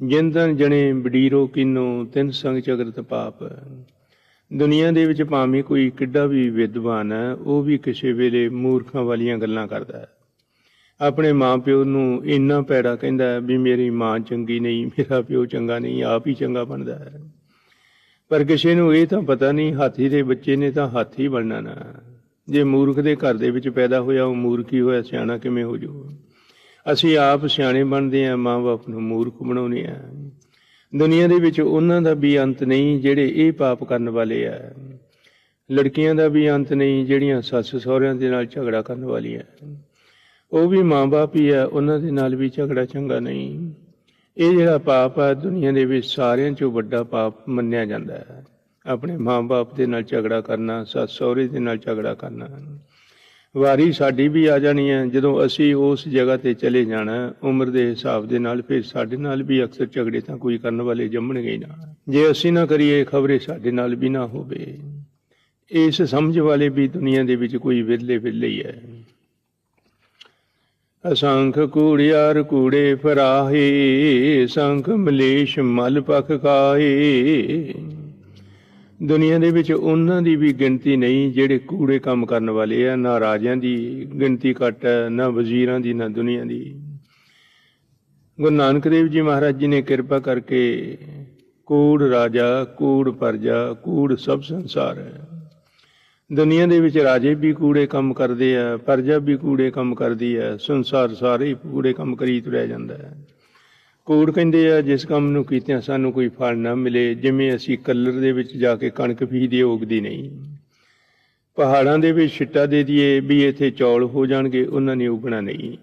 ਜਿੰਦਨ ਜਣੇ ਬਡੀਰੋ ਕਿਨੋ, ਤਿੰਨ ਸੰਗ ਚਗਰਤ ਪਾਪ। ਦੁਨੀਆ ਦੇ ਵਿੱਚ ਭਾਵੇਂ ਕੋਈ ਕਿੱਡਾ ਵੀ ਵਿਦਵਾਨ ਹੈ ਉਹ ਵੀ ਕਿਸੇ ਵੇਲੇ ਮੂਰਖਾਂ ਵਾਲੀਆਂ ਗੱਲਾਂ ਕਰਦਾ ਹੈ। ਆਪਣੇ ਮਾਪਿਓ ਨੂੰ ਇੰਨਾ ਪੈੜਾ ਕਹਿੰਦਾ ਵੀ ਮੇਰੀ ਮਾਂ ਚੰਗੀ ਨਹੀਂ, ਮੇਰਾ ਪਿਓ ਚੰਗਾ ਨਹੀਂ, ਆਪ ਹੀ ਚੰਗਾ ਬਣਦਾ ਹੈ। ਪਰ ਕਿਸੇ ਨੂੰ ਇਹ ਤਾਂ ਪਤਾ ਨਹੀਂ, ਹਾਥੀ ਦੇ ਬੱਚੇ ਨੇ ਤਾਂ ਹਾਥੀ ਬਣਨਾ ਨਾ। ਜੇ ਮੂਰਖ ਦੇ ਘਰ ਦੇ ਵਿੱਚ ਪੈਦਾ ਹੋਇਆ, ਉਹ ਮੂਰਖ ਹੀ ਹੋਇਆ, ਸਿਆਣਾ ਕਿਵੇਂ ਹੋ ਜਾਊ? ਅਸੀਂ ਆਪ ਸਿਆਣੇ ਬਣਦੇ ਆ ਮਾਂ-ਬਾਪ ਨੂੰ ਮੂਰਖ ਬਣਾਉਨੇ ਆ ਦੁਨੀਆ ਦੇ ਵਿੱਚ ਉਹਨਾਂ ਦਾ ਵੀ ਅੰਤ ਨਹੀਂ, ਜਿਹੜੇ ਇਹ ਪਾਪ ਕਰਨ ਵਾਲੇ ਆ। ਲੜਕੀਆਂ ਦਾ ਵੀ ਅੰਤ ਨਹੀਂ, ਜਿਹੜੀਆਂ ਸੱਸ ਸਹੁਰਿਆਂ ਦੇ ਨਾਲ ਝਗੜਾ ਕਰਨ ਵਾਲੀਆਂ। ਉਹ ਵੀ ਮਾਂ-ਬਾਪ ਹੀ ਆ, ਉਹਨਾਂ ਦੇ ਨਾਲ ਵੀ ਝਗੜਾ ਚੰਗਾ ਨਹੀਂ। ਇਹ ਜਿਹੜਾ ਪਾਪ ਆ, ਦੁਨੀਆ ਦੇ ਵਿੱਚ ਸਾਰਿਆਂ ਚੋਂ ਵੱਡਾ ਪਾਪ ਮੰਨਿਆ ਜਾਂਦਾ ਹੈ। ਆਪਣੇ ਮਾਂ-ਬਾਪ ਦੇ ਨਾਲ ਝਗੜਾ ਕਰਨਾ ਸੱਸ ਸਹੁਰੇ ਦੇ ਨਾਲ ਝਗੜਾ ਕਰਨਾ। ਵਾਰੀ ਸਾਡੀ ਵੀ ਆ ਜਾਣੀ ਹੈ, ਜਦੋਂ ਅਸੀਂ ਉਸ ਜਗ੍ਹਾ ਤੇ ਚਲੇ ਜਾਣਾ, ਉਮਰ ਦੇ ਹਿਸਾਬ ਦੇ ਨਾਲ ਫਿਰ ਸਾਡੇ ਨਾਲ ਵੀ ਅਕਸਰ ਝਗੜੇ ਤਾਂ ਕੋਈ ਕਰਨ ਵਾਲੇ ਜੰਮਣਗੇ ਹੀ ਨਾ। ਜੇ ਅਸੀਂ ਨਾ ਕਰੀਏ ਖਬਰੇ ਸਾਡੇ ਨਾਲ ਵੀ ਨਾ ਹੋਵੇ। ਇਸ ਸਮਝ ਵਾਲੇ ਵੀ ਦੁਨੀਆ ਦੇ ਵਿੱਚ ਕੋਈ ਵਿਰਲੇ ਵਿਰਲੇ ਹੀ ਹੈ। ਅਸੰਖ ਕੂੜਿਆਰ ਕੂੜੇ ਫਰਾਹੇ, ਸੰਖ ਮਲੇਸ਼ ਮਲ ਪਖ ਕਾਹੇ ਦੁਨੀਆ ਦੇ ਵਿੱਚ ਉਹਨਾਂ ਦੀ ਵੀ ਗਿਣਤੀ ਨਹੀਂ ਜਿਹੜੇ ਕੂੜੇ ਕੰਮ ਕਰਨ ਵਾਲੇ ਆ, ਨਾ ਰਾਜਿਆਂ ਦੀ ਗਿਣਤੀ ਘੱਟ ਹੈ, ਨਾ ਵਜ਼ੀਰਾਂ ਦੀ, ਨਾ ਦੁਨੀਆ ਦੀ। ਗੁਰੂ ਨਾਨਕ ਦੇਵ ਜੀ ਮਹਾਰਾਜ ਜੀ ਨੇ ਕਿਰਪਾ ਕਰਕੇ ਕੂੜ ਰਾਜਾ, ਕੂੜ ਪਰਜਾ, ਕੂੜ ਸਭ ਸੰਸਾਰ ਹੈ। ਦੁਨੀਆ ਦੇ ਵਿੱਚ ਰਾਜੇ ਵੀ ਕੂੜੇ ਕੰਮ ਕਰਦੇ ਆ, ਪਰਜਾ ਵੀ ਕੂੜੇ ਕੰਮ ਕਰਦੀ ਹੈ ਸੰਸਾਰ ਸਾਰੇ ਕੂੜੇ ਕੰਮ ਕਰੀ ਤੁਰਿਆ ਜਾਂਦਾ ਹੈ। ਕੂੜ ਕਹਿੰਦੇ ਆ, ਜਿਸ ਕੰਮ ਨੂੰ ਕੀਤਿਆਂ ਸਾਨੂੰ ਕੋਈ ਫਲ ਨਾ ਮਿਲੇ, ਜਿਵੇਂ ਅਸੀਂ ਕਲਰ ਦੇ ਵਿੱਚ ਜਾ ਕੇ ਕਣਕ ਬੀਜਦੇ ਉਗਦੀ ਨਹੀਂ। ਪਹਾੜਾਂ ਦੇ ਵਿੱਚ ਛਿੱਟਾ ਦੇ ਦਈਏ ਵੀ ਇੱਥੇ ਚੌਲ ਹੋ ਜਾਣਗੇ, ਉਹਨਾਂ ਨੇ ਉਗਣਾ ਨਹੀਂ।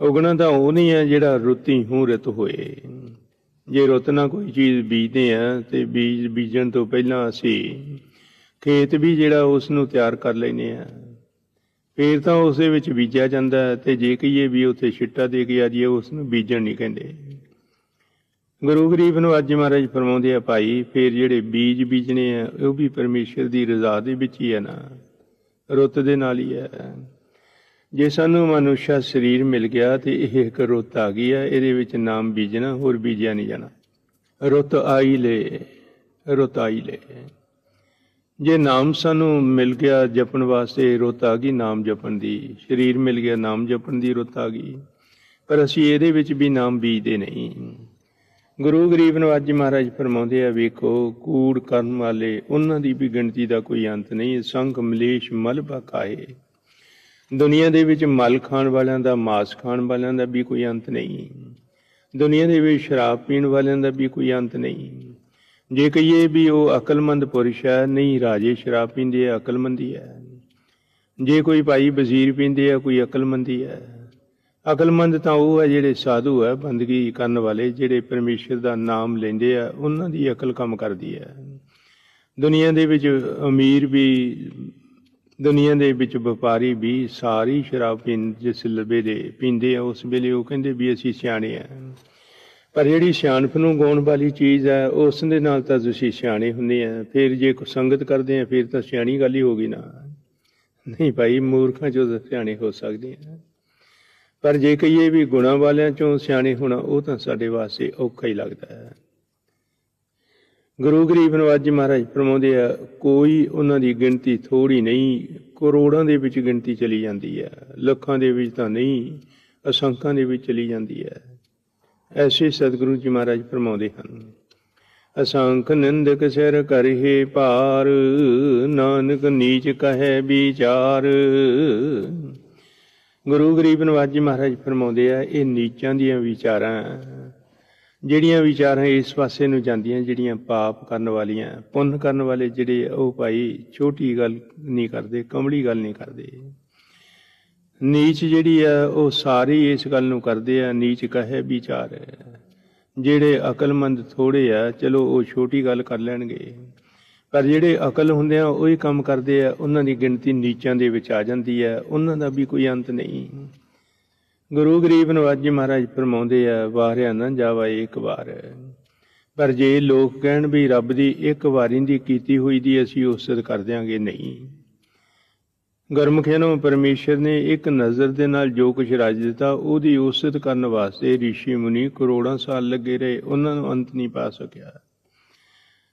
ਉਗਣਾ ਤਾਂ ਉਹ ਨਹੀਂ ਹੈ ਜਿਹੜਾ ਰੁੱਤੀ ਹੂੰ ਰਤ ਹੋਏ। ਜੇ ਰੁੱਤ ਨਾਲ ਕੋਈ ਚੀਜ਼ ਬੀਜਦੇ ਆ, ਤੇ ਬੀਜ ਬੀਜਣ ਤੋਂ ਪਹਿਲਾਂ ਅਸੀਂ ਖੇਤ ਵੀ ਜਿਹੜਾ ਉਸ ਨੂੰ ਤਿਆਰ ਕਰ ਲੈਨੇ ਆ। ਫੇਰ ਤਾਂ ਉਸ ਦੇ ਵਿੱਚ ਬੀਜਿਆ ਜਾਂਦਾ ਹੈ ਤੇ ਜੇ ਕਹੀਏ ਵੀ ਉੱਥੇ ਛਿੱਟਾ ਦੇ ਕੇ ਆ ਜੀਏ ਉਸ ਨੂੰ ਬੀਜਣ ਨਹੀਂ ਕਹਿੰਦੇ। ਗੁਰੂ ਗਰੀਬ ਨੂੰ ਅੱਜ ਮਹਾਰਾਜ ਫਰਮਾਉਂਦੇ ਆ, ਭਾਈ, ਫੇਰ ਜਿਹੜੇ ਬੀਜ ਬੀਜਣੇ ਆ, ਉਹ ਵੀ ਪਰਮੇਸ਼ਰ ਦੀ ਰਜ਼ਾ ਦੇ ਵਿੱਚ ਹੀ ਹੈ ਨਾ। ਰੁੱਤ ਦੇ ਨਾਲ ਹੀ ਹੈ ਜੇ ਸਾਨੂੰ ਮਨੁੱਖਾ ਸਰੀਰ ਮਿਲ ਗਿਆ ਤੇ ਇਹ ਇੱਕ ਰੁੱਤ ਆ ਗਈ ਹੈ ਇਹਦੇ ਵਿੱਚ ਨਾਮ ਬੀਜਣਾ, ਹੋਰ ਬੀਜਿਆ ਨਹੀਂ ਜਾਣਾ। ਰੁੱਤ ਆਈ ਲੈ, ਰੁੱਤ ਆਈ ਲੈ। ਜੇ ਨਾਮ ਸਾਨੂੰ ਮਿਲ ਗਿਆ ਜਪਣ ਵਾਸਤੇ, ਰੁੱਤ ਆ ਗਈ ਨਾਮ ਜਪਣ ਦੀ। ਸਰੀਰ ਮਿਲ ਗਿਆ ਨਾਮ ਜਪਣ ਦੀ, ਰੁੱਤ ਆ ਗਈ। ਪਰ ਅਸੀਂ ਇਹਦੇ ਵਿੱਚ ਵੀ ਨਾਮ ਬੀਜਦੇ ਨਹੀਂ। ਗੁਰੂ ਗਰੀਬ ਨਵਾਜ ਮਹਾਰਾਜ ਫਰਮਾਉਂਦੇ ਆ, ਵੇਖੋ, ਕੂੜ ਕਰਨ ਵਾਲੇ, ਉਹਨਾਂ ਦੀ ਵੀ ਗਿਣਤੀ ਦਾ ਕੋਈ ਅੰਤ ਨਹੀਂ। ਸੰਖ ਮਲੇਸ਼, ਮਲ ਬਕਾਏ। ਦੁਨੀਆ ਦੇ ਵਿੱਚ ਮਲ ਖਾਣ ਵਾਲਿਆਂ ਦਾ, ਮਾਸ ਖਾਣ ਵਾਲਿਆਂ ਦਾ ਵੀ ਕੋਈ ਅੰਤ ਨਹੀਂ। ਦੁਨੀਆ ਦੇ ਵਿੱਚ ਸ਼ਰਾਬ ਪੀਣ ਵਾਲਿਆਂ ਦਾ ਵੀ ਕੋਈ ਅੰਤ ਨਹੀਂ। ਜੇ ਕਹੀਏ ਵੀ ਉਹ ਅਕਲਮੰਦ ਪੁਰਸ਼ ਹੈ, ਨਹੀਂ ਰਾਜੇ ਸ਼ਰਾਬ ਪੀਂਦੇ ਆ, ਅਕਲਮੰਦੀ ਹੈ ਜੇ ਕੋਈ ਭਾਈ ਵਜ਼ੀਰ ਪੀਂਦੇ ਆ, ਕੋਈ ਅਕਲਮੰਦੀ ਹੈ। ਅਕਲਮੰਦ ਤਾਂ ਉਹ ਹੈ ਜਿਹੜੇ ਸਾਧੂ ਹੈ, ਬੰਦਗੀ ਕਰਨ ਵਾਲੇ, ਜਿਹੜੇ ਪਰਮੇਸ਼ਰ ਦਾ ਨਾਮ ਲੈਂਦੇ ਆ, ਉਹਨਾਂ ਦੀ ਅਕਲ ਕੰਮ ਕਰਦੀ ਹੈ। ਦੁਨੀਆ ਦੇ ਵਿੱਚ ਅਮੀਰ ਵੀ, ਦੁਨੀਆ ਦੇ ਵਿੱਚ ਵਪਾਰੀ ਵੀ ਸਾਰੀ ਸ਼ਰਾਬ ਪੀਣ ਜਿਸ ਲਬੇ ਦੇ ਪੀਂਦੇ ਆ, ਉਸ ਵੇਲੇ ਉਹ ਕਹਿੰਦੇ ਵੀ ਅਸੀਂ ਸਿਆਣੇ ਆ। ਪਰ ਜਿਹੜੀ ਸਿਆਣਪ ਨੂੰ ਗਾਉਣ ਵਾਲੀ ਚੀਜ਼ ਹੈ, ਉਸ ਦੇ ਨਾਲ ਤਾਂ ਤੁਸੀਂ ਸਿਆਣੇ ਹੁੰਦੇ ਆ। ਫਿਰ ਜੇ ਕੋ ਸੰਗਤ ਕਰਦੇ ਆ, ਫਿਰ ਤਾਂ ਸਿਆਣੀ ਗੱਲ ਹੀ ਹੋ ਗਈ ਨਾ। ਨਹੀਂ ਭਾਈ, ਮੂਰਖਾਂ ਚੋਂ ਤਾਂ ਸਿਆਣੇ ਹੋ ਸਕਦੇ ਆ। ਪਰ ਜੇ ਕਹੀਏ ਵੀ ਗੁਣਾ ਵਾਲਿਆਂ ਚੋਂ ਸਿਆਣੇ ਹੋਣਾ, ਉਹ ਤਾਂ ਸਾਡੇ ਵਾਸਤੇ ਔਖਾ ਹੀ ਲੱਗਦਾ ਹੈ। ਗੁਰੂ ਗਰੀਬ ਨਵਾਜ਼ੀ ਮਹਾਰਾਜ ਫਰਮਾਉਂਦੇ ਆ, ਕੋਈ ਉਹਨਾਂ ਦੀ ਗਿਣਤੀ ਥੋੜੀ ਨਹੀਂ, ਕਰੋੜਾਂ ਦੇ ਵਿੱਚ ਗਿਣਤੀ ਚਲੀ ਜਾਂਦੀ ਹੈ। ਲੱਖਾਂ ਦੇ ਵਿੱਚ ਤਾਂ ਨਹੀਂ, ਅਸੰਖਾਂ ਦੇ ਵਿੱਚ ਚਲੀ ਜਾਂਦੀ ਹੈ। ਐਸੇ ਸਤਿਗੁਰੂ ਜੀ ਮਹਾਰਾਜ ਫਰਮਾਉਂਦੇ ਹਨ, ਅਸੰਖ ਨਿੰਦਕ ਸਿਰ ਕਰਹੇ ਭਾਰ, ਨਾਨਕ ਨੀਚ ਕਹੈ ਵਿਚਾਰ। ਗੁਰੂ ਗਰੀਬ ਨਵਾਜ ਜੀ ਮਹਾਰਾਜ ਫਰਮਾਉਂਦੇ ਆ, ਇਹ ਨੀਚਾਂ ਦੀਆਂ ਵਿਚਾਰਾਂ, ਜਿਹੜੀਆਂ ਵਿਚਾਰਾਂ ਇਸ ਪਾਸੇ ਨੂੰ ਜਾਂਦੀਆਂ, ਜਿਹੜੀਆਂ ਪਾਪ ਕਰਨ ਵਾਲੀਆਂ, ਪੁੰਨ ਕਰਨ ਵਾਲੇ ਜਿਹੜੇ ਉਹ ਭਾਈ ਛੋਟੀ ਗੱਲ ਨਹੀਂ ਕਰਦੇ, ਕਮਲੀ ਗੱਲ ਨਹੀਂ ਕਰਦੇ। ਨੀਚ ਜਿਹੜੀ ਆ, ਉਹ ਸਾਰੀ ਇਸ ਗੱਲ ਨੂੰ ਕਰਦੇ ਆ, ਨੀਚ ਕਹੇ ਵਿਚਾਰ। ਜਿਹੜੇ ਅਕਲਮੰਦ ਥੋੜੇ ਆ, ਚਲੋ ਉਹ ਛੋਟੀ ਗੱਲ ਕਰ ਲੈਣਗੇ। ਪਰ ਜਿਹੜੇ ਅਕਲ ਹੁੰਦੇ ਆ, ਉਹ ਹੀ ਕੰਮ ਕਰਦੇ ਆ, ਉਹਨਾਂ ਦੀ ਗਿਣਤੀ ਨੀਚਾਂ ਦੇ ਵਿੱਚ ਆ ਜਾਂਦੀ ਹੈ ਉਹਨਾਂ ਦਾ ਵੀ ਕੋਈ ਅੰਤ ਨਹੀਂ। ਗੁਰੂ ਗਰੀਬ ਨਵਾਜੀ ਮਹਾਰਾਜ ਫਰਮਾਉਂਦੇ ਆ, ਵਾਰਿਆ ਨਾ ਜਾਵਾ ਇੱਕ ਵਾਰ। ਪਰ ਜੇ ਲੋਕ ਕਹਿਣ ਵੀ ਰੱਬ ਦੀ ਇੱਕ ਵਾਰੀ ਦੀ ਕੀਤੀ ਹੋਈ ਦੀ ਅਸੀਂ ਉਸਤ ਕਰ ਦਿਆਂਗੇ, ਨਹੀਂ। ਗੁਰਮੁਖਿਆਂ ਨੂੰ ਪਰਮੇਸ਼ਰ ਨੇ ਇੱਕ ਨਜ਼ਰ ਦੇ ਨਾਲ ਜੋ ਕੁਝ ਰਾਜ ਦਿੱਤਾ, ਉਹਦੀ ਉਸਤ ਕਰਨ ਵਾਸਤੇ ઋષਿ ਮੁਨੀ ਕਰੋੜਾਂ ਸਾਲ ਲੱਗੇ ਰਹੇ, ਉਹਨਾਂ ਨੂੰ ਅੰਤ ਨਹੀਂ ਪਾ ਸਕਿਆ।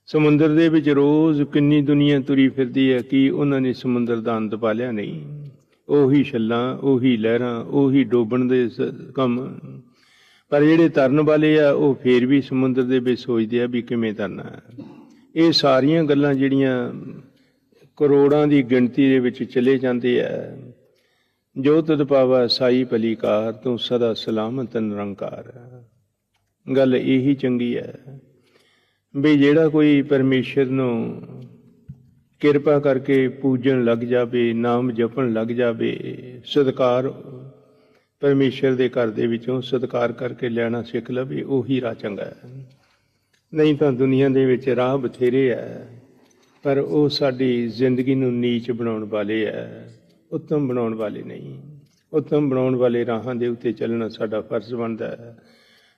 ਸਮੁੰਦਰ ਦੇ ਵਿੱਚ ਰੋਜ਼ ਕਿੰਨੀ ਦੁਨੀਆ ਤੁਰੀ ਫਿਰਦੀ ਹੈ ਕਿ ਉਹਨਾਂ ਨੇ ਸਮੁੰਦਰ ਦਾ ਅੰਤ ਪਾ ਲਿਆ ਨਹੀਂ। ਉਹੀ ਛੱਲਾਂ, ਉਹੀ ਲਹਿਰਾਂ, ਉਹੀ ਡੋਬਣ ਦੇ ਕੰਮ। ਪਰ ਜਿਹੜੇ ਤਰਨ ਵਾਲੇ ਆ, ਉਹ ਫੇਰ ਵੀ ਸਮੁੰਦਰ ਦੇ ਵਿੱਚ ਸੋਚਦੇ ਆ ਵੀ ਕਿਵੇਂ ਤਰਨਾ। ਇਹ ਸਾਰੀਆਂ ਗੱਲਾਂ ਜਿਹੜੀਆਂ ਕਰੋੜਾਂ ਦੀ ਗਿਣਤੀ ਦੇ ਵਿੱਚ ਚਲੇ ਜਾਂਦੇ ਆ ਜੋ ਤਦ ਪਾਵਾ ਸਾਈ ਭਲੀਕਾਰ, ਤੂੰ ਸਦਾ ਸਲਾਮਤ ਨਿਰੰਕਾਰ ਗੱਲ ਇਹੀ ਚੰਗੀ ਹੈ ਵੀ ਜਿਹੜਾ ਕੋਈ ਪਰਮੇਸ਼ਰ ਨੂੰ ਕਿਰਪਾ ਕਰਕੇ ਪੂਜਣ ਲੱਗ ਜਾਵੇ, ਨਾਮ ਜਪਣ ਲੱਗ ਜਾਵੇ, ਸਤਕਾਰ ਪਰਮੇਸ਼ਰ ਦੇ ਘਰ ਦੇ ਵਿੱਚੋਂ ਸਤਕਾਰ ਕਰਕੇ ਲੈਣਾ ਸਿੱਖ ਲਵੇ, ਉਹੀ ਰਾਹ ਚੰਗਾ ਹੈ ਨਹੀਂ ਤਾਂ ਦੁਨੀਆ ਦੇ ਵਿੱਚ ਰਾਹ ਬਥੇਰੇ ਹੈ ਪਰ ਉਹ ਸਾਡੀ ਜ਼ਿੰਦਗੀ ਨੂੰ ਨੀਚ ਬਣਾਉਣ ਵਾਲੇ ਹੈ ਉੱਤਮ ਬਣਾਉਣ ਵਾਲੇ ਨਹੀਂ। ਉੱਤਮ ਬਣਾਉਣ ਵਾਲੇ ਰਾਹਾਂ ਦੇ ਉੱਤੇ ਚੱਲਣਾ ਸਾਡਾ ਫਰਜ਼ ਬਣਦਾ ਹੈ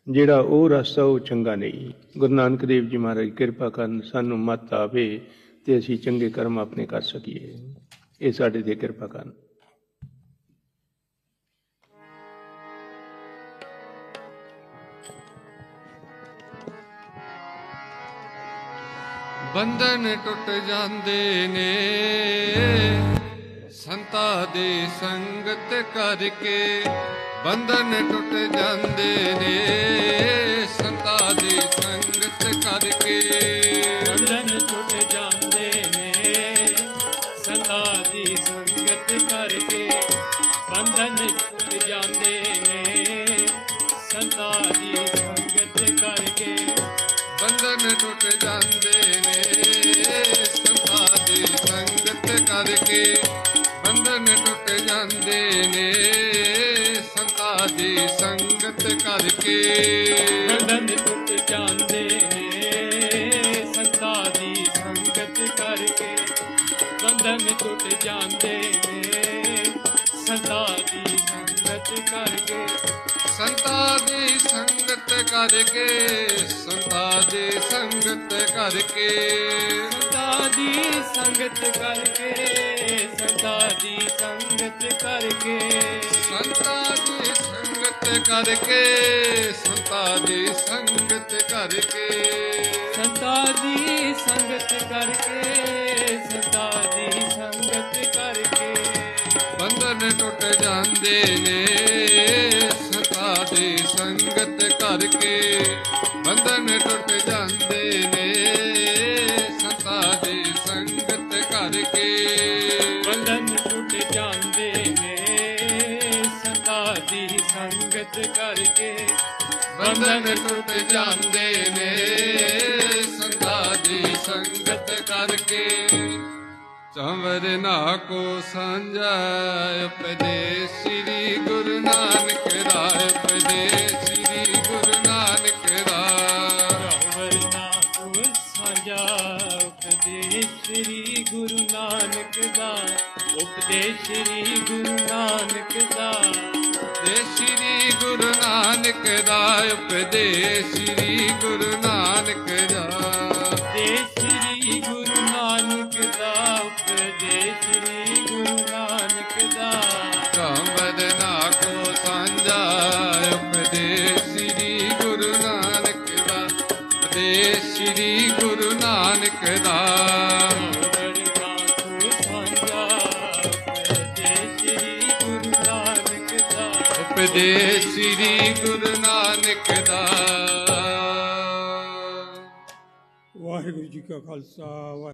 ਜਿਹੜਾ ਉਹ ਰਸਤਾ ਉਹ ਚੰਗਾ ਨਹੀਂ। ਗੁਰੂ ਨਾਨਕ ਦੇਵ ਜੀ ਮਹਾਰਾਜ ਕਿਰਪਾ ਕਰਨ ਸਾਨੂੰ ਮਤ ਆਵੇ ਤੇ ਅਸੀਂ ਚੰਗੇ ਕਰਮ ਆਪਣੇ ਕਰ ਸਕੀਏ। ਇਹ ਸਾਡੇ ਤੇ ਕਿਰਪਾ ਕਰਨ। ਬੰਧਨ ਟੁੱਟ ਜਾਂਦੇ ਨੇ। ਸੰਤਾ ਦੀ ਸੰਗਤ ਕਰਕੇ ਬੰਧਨ ਟੁੱਟ ਜਾਂਦੇ ਨੇ। ਸੰਤਾ ਦੀ ਸੰਗਤ ਕਰਕੇ ਬੰਧਨ ਟੁੱਟ ਜਾਂਦੇ ਨੇ। ਸਦਾ ਦੀ ਸੰਗਤ ਕਰਕੇ ਬੰਧਨ ਟੁੱਟ ਜਾਂਦੇ ਨੇ। ਸਦਾ ਦੀ ਸੰਗਤ ਕਰਕੇ ਬੰਧਨ ਟੁੱਟ ਜਾਂਦੇ ਨੇ। ਸੰਤਾਂ ਦੀ ਸੰਗਤ ਕਰਕੇ ਬੰਧਨ ਟੁੱਟ ਜਾਂਦੇ ਨੇ। ਸੰਤਾਂ ਦੀ ਸੰਗਤ ਕਰਕੇ ਬੰਧਨ ਟੁੱਟ ਜਾਂਦੇ ਨੇ। ਸੰਤਾ ਦੀ ਸੰਗਤ ਕਰਕੇ ਬੰਧਨ ਟੁੱਟ ਜਾਂਦੇ ਨੇ। ਸੰਤਾ ਦੀ ਸੰਗਤ ਕਰਕੇ ਸੰਤਾਂ ਦੀ ਸੰਗਤ ਕਰਕੇ ਸੰਤਾਂ ਦੀ ਸੰਗਤ ਕਰਕੇ। ਸੰਤਾ ਦੀ ਸੰਗਤ ਕਰਕੇ ਸੰਤਾ ਦੀ ਸੰਗਤ ਕਰਕੇ। ਸੰਤਾਂ ਦੀ ਸੰਗਤ ਕਰਕੇ ਸੰਤਾਂ ਦੀ ਸੰਗਤ ਕਰਕੇ। ਸੰਤਾ ਦੀ ਸੰਗਤ ਕਰਕੇ ਸੰਤਾ ਦੀ ਸੰਗਤ ਕਰਕੇ। ਬੰਧਨ ਟੁੱਟ ਜਾਂਦੇ ਨੇ ਧਾਰ ਕੇ ਬੰਧਨ ਟੁੱਟ ਜਾਂਦੇ ਨੇ। ਸੰਤਾ ਦੇ ਸੰਗਤ ਕਰਕੇ ਬੰਧਨ ਟੁੱਟ ਜਾਂਦੇ ਨੇ। ਸੰਤਾ ਦੀ ਸੰਗਤ ਕਰਕੇ ਬੰਧਨ ਟੁੱਟ ਜਾਂਦੇ ਨੇ। ਸੰਤਾ ਦੀ ਸੰਗਤ ਕਰਕੇ ਚਮਰ ਨਾ ਕੋ ਸਾਂਝਾ ਉਪਦੇਸ਼ ਸ੍ਰੀ ਗੁਰੂ ਨਾਨਕ ਰਾਏ। ਉਪਦੇਸ਼ ਸ੍ਰੀ ਗੁਰੂ ਉਪਦੇਸ਼ ਸ੍ਰੀ ਗੁਰੂ ਨਾਨਕ ਦਾ, ਉਪਦੇਸ਼ ਸ੍ਰੀ ਗੁਰੂ ਨਾਨਕ ਦਾ। ਉਪਦੇਸ਼ ਸ੍ਰੀ ਗੁਰੂ ਨਾਨਕ ਦਾ, ਉਪਦੇਸ਼ ਸ੍ਰੀ ਗੁਰੂ ਨਾਨਕ calzaba